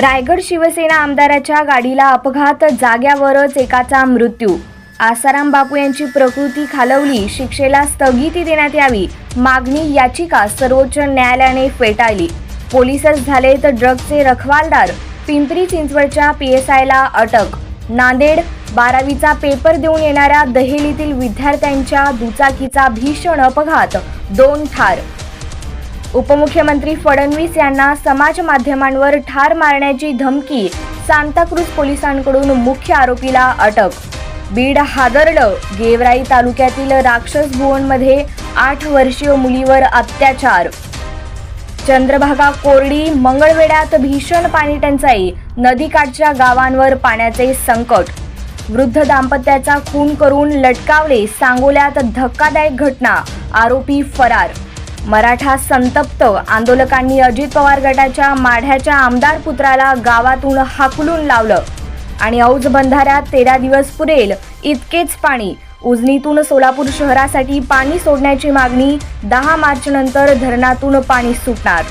रायगड शिवसेना आमदाराच्या गाडीला अपघात जाग्यावरच एकाचा मृत्यू. आसाराम बापू यांची प्रकृती खालवली शिक्षेला स्थगिती देण्यात यावी मागणी याचिका सर्वोच्च न्यायालयाने फेटाळली. पोलिसच झाले तर ड्रग्जचे रखवालदार पिंपरी चिंचवडच्या पी एस आयला अटक. नांदेड बारावीचा पेपर देऊन येणाऱ्या दहेलीतील विद्यार्थ्यांच्या दुचाकीचा भीषण अपघात दोन ठार. उपमुख्यमंत्री फडणवीस यांना समाज माध्यमांवर ठार मारण्याची धमकी सांताक्रूज पोलिसांकडून मुख्य आरोपीला अटक. बीड हादरलं गेवराई तालुक्यातील राक्षस भुवनमध्ये आठ वर्षीय मुलीवर अत्याचार. चंद्रभागा कोरडी मंगळवेढ्यात भीषण पाणी टंचाई नदीकाठच्या गावांवर पाण्याचे संकट. वृद्ध दाम्पत्याचा खून करून लटकावले सांगोल्यात धक्कादायक घटना आरोपी फरार. मराठा संतप्त. आंदोलकांनी अजित पवार गटाच्या माढ्याच्या आमदार पुत्राला गावातून हाकलून लावलं. आणि औज बंधाऱ्यात तेरा दिवस पुरेल इतकेच पाणी. उजनीतून सोलापूर शहरासाठी पाणी सोडण्याची मागणी दहा मार्च नंतर धरणातून पाणी सुटणार.